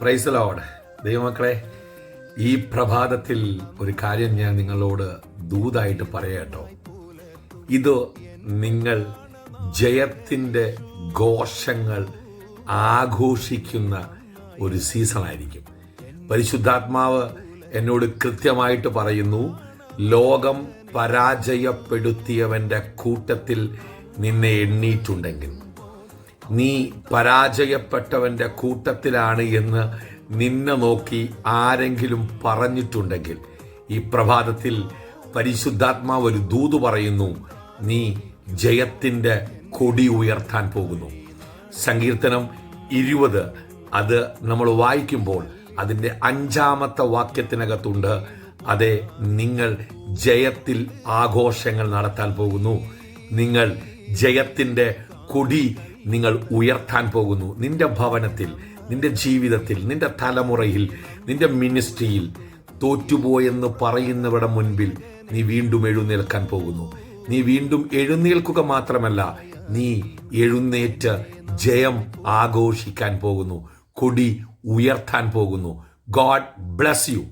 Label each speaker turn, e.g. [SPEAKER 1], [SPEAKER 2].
[SPEAKER 1] Price load ദൈവമക്കളെ ഈ പ്രഭാതത്തിൽ ഒരു കാര്യം ഞാൻ നിങ്ങളോട് ദൂതായിട്ട് പറയട്ടോ ഇത് നിങ്ങൾ ജയത്തിന്റെ ഘോഷങ്ങൾ ആഘോഷിക്കുന്ന ഒരു സീസണായിരിക്കും. പരിശുദ്ധാത്മാവ് എന്നോട് കൃത്യമായിട്ട് പറയുന്നു ലോകം പരാജയപ്പെടുത്തിയവന്റെ കൂട്ടത്തിൽ നിന്നെ എണ്ണീറ്റുണ്ടെങ്കിൽ. നീ പരാജയപ്പെട്ടവന്റെ കൂട്ടത്തിലാണ് എന്ന് നിന്നെ നോക്കി ആരെങ്കിലും പറഞ്ഞിട്ടുണ്ടെങ്കിൽ ഈ പ്രഭാതത്തിൽ പരിശുദ്ധാത്മാവ് ഒരു ദൂത് പറയുന്നു നീ ജയത്തിന്റെ കൊടി ഉയർത്താൻ പോകുന്നു. സങ്കീർത്തനം ഇരുപത്. അത് നമ്മൾ വായിക്കുമ്പോൾ അതിന്റെ അഞ്ചാമത്തെ വാക്യത്തിനകത്തുണ്ട് അതെ നിങ്ങൾ ജയത്തിൽ ആഘോഷങ്ങൾ നടത്താൻ പോകുന്നു. നിങ്ങൾ ജയത്തിന്റെ കൊടി നിങ്ങൾ ഉയർത്താൻ പോകുന്നു. നിന്റെ ഭവനത്തിൽ നിന്റെ ജീവിതത്തിൽ നിന്റെ തലമുറയിൽ നിന്റെ മിനിസ്ട്രിയിൽ തോറ്റുപോയെന്ന് പറയുന്നവരുടെ മുൻപിൽ നീ വീണ്ടും എഴുന്നേൽക്കാൻ പോകുന്നു. നീ വീണ്ടും എഴുന്നേൽക്കുക മാത്രമല്ല നീ എഴുന്നേറ്റ് ജയം ആഘോഷിക്കാൻ പോകുന്നു. കൊടി ഉയർത്താൻ പോകുന്നു. God bless you.